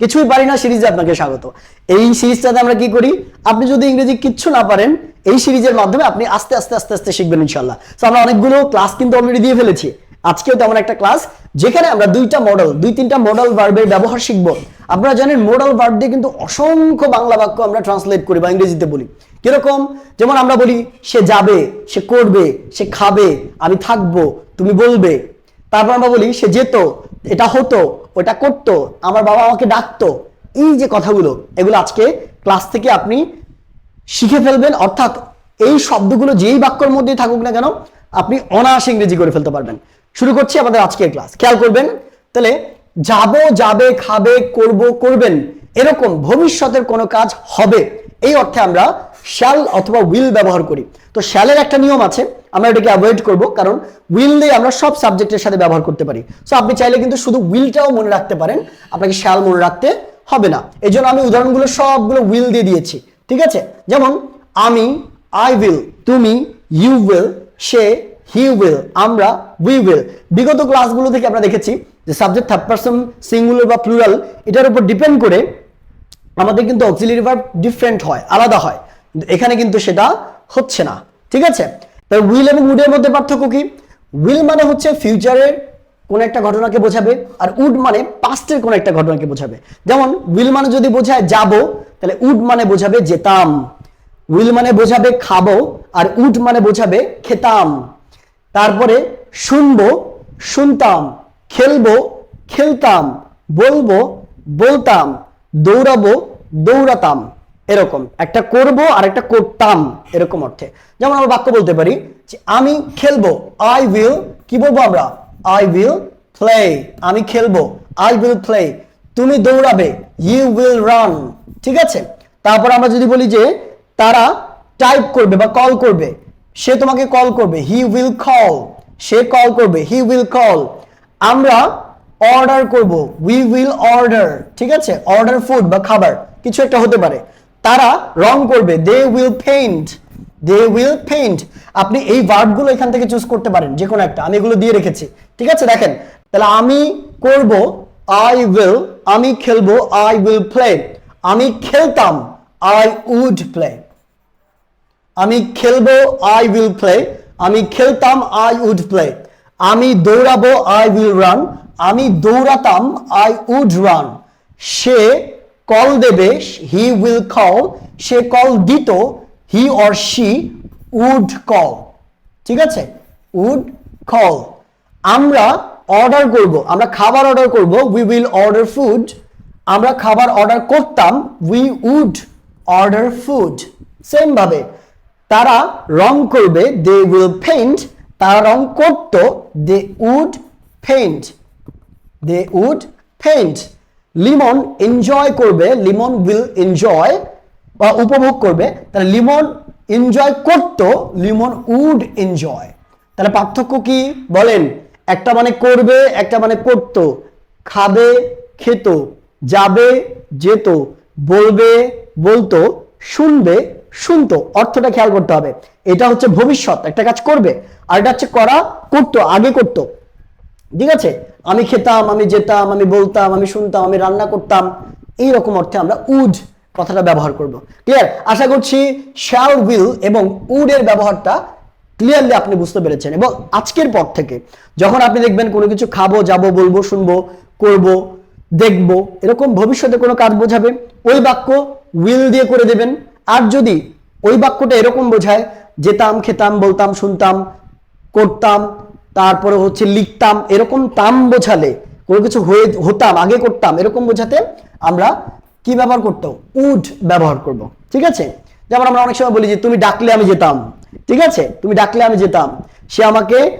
কিছুই পারি না সিরিজে আপনাকে স্বাগত। এই সিরিজটাতে আমরা কি করি? আপনি যদি ইংরেজি কিচ্ছু না পারেন, এই সিরিজের মাধ্যমে আপনি আস্তে আস্তে আস্তে আস্তে শিখবেন ইনশাল্লাহ তো আমরা অনেকগুলো ক্লাস কিন্তু অলরেডি দিয়ে ফেলেছি। আজকেও তেমন একটা ক্লাস যেখানে আমরা দুইটা মডেল দুই, তিনটা মডেল ভার্বের ব্যবহার শিখব। আপনারা জানেন মডেল ভার্ব দিয়ে কিন্তু অসংখ্য বাংলা বাক্য আমরা ট্রান্সলেট করি বা ইংরেজিতে বলি। কীরকম? যেমন আমরা বলি, সে যাবে, সে করবে, সে খাবে, আমি থাকব, তুমি বলবে। তারপর আমরা বলি, সে যেত এটা হতো, ওটা করতো, আমার বাবা আমাকে ডাকতো, এই যে কথাগুলো, এগুলো আজকে ক্লাস থেকে আপনি শিখে ফেলবেন, অর্থাৎ এই শব্দগুলো যেই বাক্যর মধ্যেই থাকুক না কেন, আপনি অনায়াসে ইংরেজি করে ফেলতে পারবেন। শুরু করছি আমাদের আজকের ক্লাস খেয়াল করবেন, তাহলে যাব, যাবে, খাবে, করব, করবেন, এরকম ভবিষ্যতের কোনো কাজ হবে, এই অর্থে আমরা শ্যাল অথবা উইল ব্যবহার করি। তো শ্যালের একটা নিয়ম আছে, আমরা এটাকে অ্যাভয়েড করব, কারণ উইল দিয়ে আমরা সব সাবজেক্টের সাথে ব্যবহার করতে পারি। সো আপনি চাইলে কিন্তু শুধু উইলটাও মনে রাখতে পারেন, আপনাকে শ্যাল মনে রাখতে হবে না। এই জন্য আমি উদাহরণগুলো সবগুলো উইল দিয়ে দিয়েছি, ঠিক আছে? যেমন, আমি আই উইল তুমি ইউ উইল সে হি উইল আমরা উই উইল বিগত ক্লাসগুলো থেকে আমরা দেখেছি যে সাবজেক্ট থার্ড পার্সন সিঙ্গুলার বা প্লুরাল এটার উপর ডিপেন্ড করে আমাদের কিন্তু অক্সিলারি ভার্ব ডিফারেন্ট হয়, আলাদা হয়। এখানে কিন্তু সেটা হচ্ছে না, ঠিক আছে? তাই উইল এবং উডের মধ্যে পার্থক্য কি? উইল মানে হচ্ছে ফিউচারের কোন একটা ঘটনাকে বোঝাবে আর উড মানে পাস্টের কোন একটা ঘটনাকে বোঝাবে। যেমন, উইল মানে যদি বোঝায় যাব, তাহলে উড মানে বোঝাবে যেতাম। উইল মানে বোঝাবে খাব আর উড মানে বোঝাবে খেতাম। তারপরে শুনব, শুনতাম, খেলব, খেলতাম, বলব, বলতাম, দৌড়াবো, দৌড়াতাম। এরকম। একটা করব আর একটা করতাম, এরকম অর্থে। যেমন আমরা বাক্য বলতে পারি যে, আমি খেলব আই উইল কি বলব আমরা? আই উইল প্লে আমি খেলব আই উইল প্লে তুমি দৌড়াবে ইউ উইল রান ঠিক আছে? তারপর আমরা যদি বলি যে, তারা টাইপ করবে বা কল করবে, সে তোমাকে কল করবে হি উইল কল সে কল করবে হি উইল কল আমরা অর্ডার করব উই উইল অর্ডার ঠিক আছে? অর্ডার ফুড বা খাবার, কিছু একটা হতে পারে। তারা রং করবে। They will paint they will paint আপনি এই ভার্বগুলো এখান থেকে চুজ করতে পারেন যে কোনো একটা। আমি এগুলো দিয়ে রেখেছি। ঠিক আছে? দেখেন, তাহলে আমি করব আই উইল আমি খেলব আই উইল প্লে আমি খেলতাম আই উড প্লে আমি খেলব আই উইল প্লে আমি খেলতাম আই উড প্লে আমি দৌড়াবো আই উইল রান আমি দৌড়াতাম আই উড রান সে কল দেবে হি উইল কল সে কল দিত he or she would call ঠিক আছে? উড কল আমরা অর্ডার করব, আমরা খাবার অর্ডার করব উই উইল অর্ডার ফুড আমরা খাবার অর্ডার করতাম we would order food same ভাবে, তারা রং করবে দে উইল পেইন্ট তারা রং করত they would paint they would paint Limon enjoy করবে, লিমন উইল এনজয় বা উপভোগ করবে, তাহলে লিমন এনজয় করত, লিমন উড এনজয় তাহলে পার্থক্য কি? বলেন, একটা মানে করবে, একটা মানে করত, খাবে, খেত, যাবে, যেত, বলবে, বলতো, শুনবে, শুনতো, অর্থটা খেয়াল করতে হবে। এটা হচ্ছে ভবিষ্যৎ, একটা কাজ করবে, আর এটা হচ্ছে করা, করতো, আগে করতো। ঠিক আছে? আমি খেতাম, আমি যেতাম, আমি বলতাম, আমি শুনতাম, আমি রান্না করতাম, এই রকম অর্থে আমরা উড কথাটা ব্যবহার করব। ক্লিয়ার আশা করছি শ্যাল উইল এবং উড এর ব্যবহারটা ক্লিয়ারলি আপনি বুঝতে পেরেছেন। এবং আজকের পর থেকে যখন আপনি দেখবেন কোনো কিছু খাব, যাব, বলব, শুনব, করব, দেখব, এরকম ভবিষ্যতে কোনো কাজ বোঝাবে, ওই বাক্য উইল দিয়ে করে দেবেন। আর যদি ওই বাক্যটা এরকম বোঝায়, যেতাম, খেতাম, বলতাম, শুনতাম, করতাম তারপরে হচ্ছে লিখতাম, এরকম তাম বোঝালে, কোনো কিছু হয়ে, হতাম, আগে করতাম, এরকম বোঝাতে আমরা কি ব্যবহার করতো? উড ব্যবহার করব, ঠিক আছে? যেমন আমরা অনেক সময় বলি যে, তুমি ডাকলে আমি যেতাম। ঠিক আছে? তুমি ডাকলে আমি যেতাম। সে আমাকে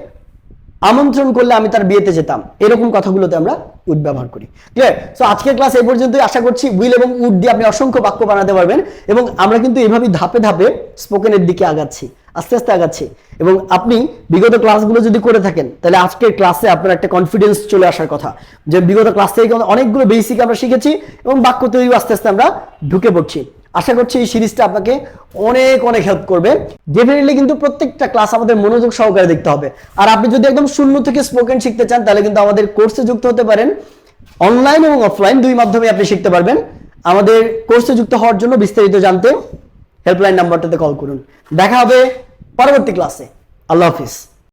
আমন্ত্রণ করলে আমি তার বিয়েতে যেতাম। এরকম কথাগুলোতে আমরা উড ব্যবহার করি। ক্লিয়ার সো আজকের ক্লাস এই পর্যন্তই আশা করছি উইল এবং উড দিয়ে আপনি অসংখ্য বাক্য বানাতে পারবেন এবং আমরা কিন্তু এভাবেই ধাপে ধাপে স্পোকেনের দিকে আগাচ্ছি, আস্তে আস্তে আগাচ্ছি। এবং আপনি বিগত ক্লাসগুলো যদি করে থাকেন, তাহলে আজকের ক্লাসে আপনার একটা কনফিডেন্স চলে আসার কথা। যে বিগত ক্লাস থেকে অনেকগুলো বেসিক আমরা শিখেছি এবং বাক্য তৈরি আস্তে আস্তে আমরা ঢুকে পড়ছি। আশা করছি এই সিরিজটা আপনাকে অনেক অনেক হেল্প করবে। ডেফিনেটলি কিন্তু প্রত্যেকটা ক্লাস আমাদের মনোযোগ সহকারে দেখতে হবে। আর আপনি যদি একদম শূন্য থেকে স্পোকেন শিখতে চান, তাহলে কিন্তু আমাদের কোর্সে যুক্ত হতে পারেন। অনলাইন এবং অফলাইন দুই মাধ্যমে আপনি শিখতে পারবেন। আমাদের কোর্সে যুক্ত হওয়ার জন্য বিস্তারিত জানতে হেল্পলাইন নাম্বারটাতে কল করুন। দেখা হবে পরবর্তী ক্লাসে আল্লাহ হাফিজ।